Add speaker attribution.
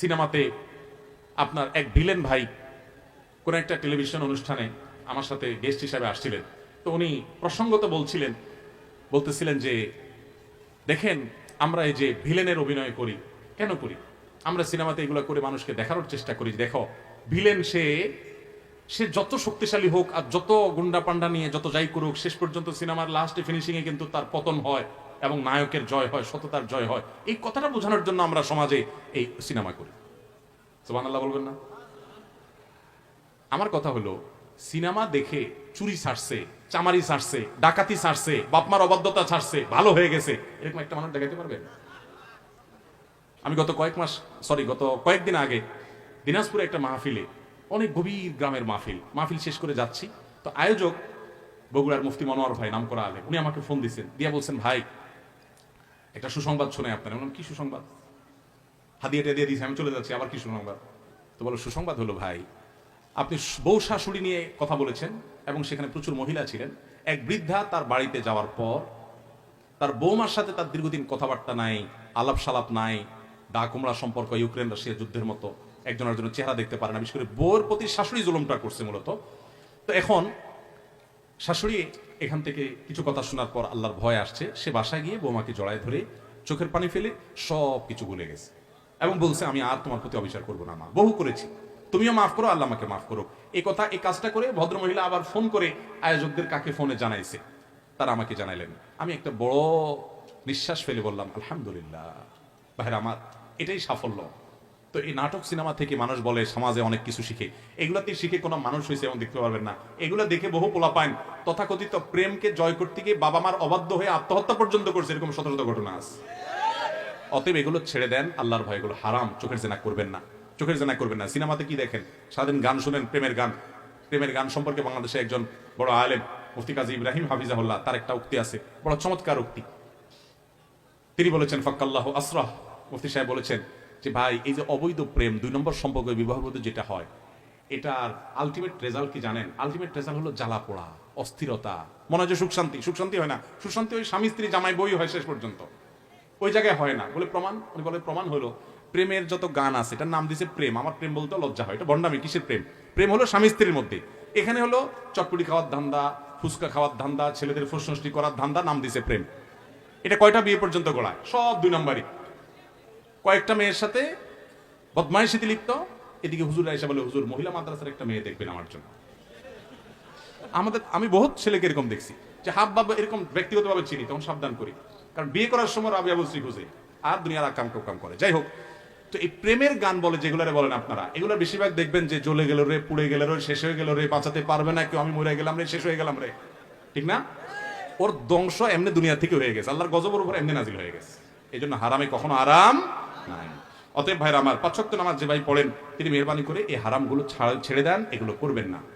Speaker 1: সিনেমাতে আপনার এক ভিলেন ভাই কোন একটা টেলিভিশন অনুষ্ঠানে আমার সাথে গেস্ট হিসাবে আসছিলেন। তো উনি প্রসঙ্গত বলছিলেন, বলতেছিলেন যে, দেখেন, আমরা এই যে ভিলেনের অভিনয় করি, কেন করি? আমরা সিনেমাতে এগুলো করে মানুষকে দেখানোর চেষ্টা করি। দেখো, ভিলেন সে সে যত শক্তিশালী হোক আর যত গুন্ডা পান্ডা নিয়ে যত যাই করুক, শেষ পর্যন্ত সিনেমার লাস্টে ফিনিশিংয়ে কিন্তু তার পতন হয়। এবং নায়কের জয় হয়, সততার জয় হয়। এই কথাটা বোঝানোর জন্য আমরা সমাজে এই সিনেমা করি। সুবহানাল্লাহ বলবেন না? আমার কথা হলো, সিনেমা দেখে চুরি ছাড়ছে চামারি ছাড়ছে ডাকাতি ছাড়ছে বাপমার অবাধ্যতা ছাড়ছে, ভালো হয়ে গেছে, এরকম একটা মানুষ দেখাতে পারবেন? আমি গত কয়েক মাস সরি গত কয়েকদিন আগে দিনাজপুরে একটা মাহফিলে, অনেক গভীর গ্রামের মাহফিল মাহফিল শেষ করে যাচ্ছি। তো আয়োজক বগুড়ার মুফতি মনোয়ার ভাই নাম করা আলে উনি আমাকে ফোন দিয়েছেন দিয়া বলছেন, ভাই একটা সুসংবাদ শুনে আপনার। বললাম, কি সুসংবাদ? হাদিয়াটা দিয়ে দিয়েছে আমি চলে যাচ্ছি আবার কি সুসংবাদ? তো বলো সুসংবাদ হলো ভাই আপনি বউ শাশুড়ি নিয়ে কথা বলেছেন এবং সেখানে প্রচুর মহিলা ছিলেন। এক বৃদ্ধা তার বাড়িতে যাওয়ার পর তার বৌমার সাথে তার দীর্ঘদিন কথাবার্তা নাই আলাপ সালাপ নাই দা কুমড়া সম্পর্ক ইউক্রেন রাশিয়া যুদ্ধের মতো। একজন আরেকজনের চেহারা দেখতে পারে না। বিশেষ করে বউর প্রতি শাশুড়ি জুলুমটা করছে মূলত। তো এখন শাশুড়ি এখান থেকে কিছু কথা শোনার পর আল্লাহর ভয় আসছে। সে বাসায় গিয়ে বৌমাকে জড়ায় ধরে চোখের পানি ফেলে সব কিছু ভুলে গেছে এবং বলছে, আমি আর তোমার প্রতি অবিচার করব না, মা। বহু করেছি। তুমিও মাফ করো, আল্লাহ আমাকে মাফ করো এই কথা এই কাজটা করে ভদ্রমহিলা আবার ফোন করে আয়োজকদের কাকে ফোনে জানাইছে। তারা আমাকে জানাইলেন, আমি একটা বড় নিঃশ্বাস ফেলে বললাম, আলহামদুলিল্লাহ। ভাইর, আমার এটাই সাফল্য। তো এই নাটক সিনেমা থেকে মানুষ বলে, সমাজে অনেক কিছু শিখে। এগুলাতে শিখে কোনো মানুষ হয়েছে এমন দেখতে পারবেন না। এগুলা দেখে বহু পোলা পায় তথাকথিত প্রেমকে জয় করতে গিয়ে বাবা মার অবাধ্য হয়ে আত্মহত্যা পর্যন্ত করছে, এরকম শত শত ঘটনা আছে। অতএব এগুলো ছেড়ে দেন, আল্লাহর ভয়, এগুলো হারাম, চোখের জেনা করবেন না। চোখের জেনা করবেন না। সিনেমাতে কি দেখেন? সারাদিন গান শুনেন, প্রেমের গান। প্রেমের গান সম্পর্কে বাংলাদেশে একজন বড় আলেম, মুফতি কাজী ইব্রাহিম হাফিজাহুল্লাহ, তার একটা উক্তি আছে। বড় চমৎকার উক্তি। তিনি বলেছেন, ফাক্কাল্লাহ আসরাহ। মুফতি সাহেব বলেছেন যে ভাই, এই যে অবৈধ প্রেম, দুই নম্বর সম্পর্ক বিবাহ যেটা হয় এটার আলটিমেট রেজাল্ট কি জানেন? আলটিমেট রেজাল্ট হলো জ্বালা পোড়া, অস্থিরতা, মনে হয় যে সুখ শান্তি সুখ শান্তি হয় না। সুখ শান্তি ওই স্বামী, স্ত্রী, জামাই বই হয় শেষ পর্যন্ত। ওই জায়গায় হয় না। বলে প্রমাণ, উনি বলে প্রমাণ হলো, প্রেমের যত গান আছে, এটার নাম দিছে প্রেম। আমার প্রেম বলতে লজ্জা হয়, এটা বন্ডামি কিসের প্রেম? প্রেম হলো স্বামী, স্ত্রীর মধ্যে। এখানে হলো চটপটি খাওয়ার ধান্দা, ফুচকা খাওয়ার ধান্দা, ছেলেদের ফুসনষ্টি করার ধান্দা, নাম দিছে প্রেম। এটা কয়টা বিয়ে পর্যন্ত গড়ায়? সব দুই নম্বরই। কয়েকটা মেয়ের সাথে বদমাইশিতে লিপ্ত। এদিকে হুজুর এসে বলে, হুজুর, মহিলা মাদ্রাসার একটা মেয়ে দেখবেন আমার জন্য। আমাদের, আমি বহুত ছেলেকে এরকম দেখছি, যে হাব বাবা এরকম ব্যক্তিগতভাবে চিনি, তখন সাবধান করি। কারণ বিয়ে করার সময় রাবি আবশ্রী খুঁজে, আর দুনিয়ার আকাম কাম করে। যাই হোক, তো এই প্রেমের গান বলে যেগুলোরে বলেন আপনারা এগুলো বেশিরভাগ দেখবেন যে জ্বলে গেল রে, পুড়ে গেল রে, শেষ হয়ে গেল রে, বাঁচাতে পারবে না কেউ, আমি মরে গেলাম রে, শেষ হয়ে গেলাম রে। ঠিক না? ওর ধ্বংস এমনি দুনিয়া থেকে হয়ে গেছে। আল্লাহর গজবর উপর এমনি নাজিল হয়ে গেছে। এই জন্য হারামে কখনো আরাম অতএব ভাইরা আমার পাঁচক্ত নামাজ যে ভাই পড়েন, তিনি মেহরবানি করে এই হারামগুলো ছাড়- ছেড়ে দেন, এগুলো করবেন না।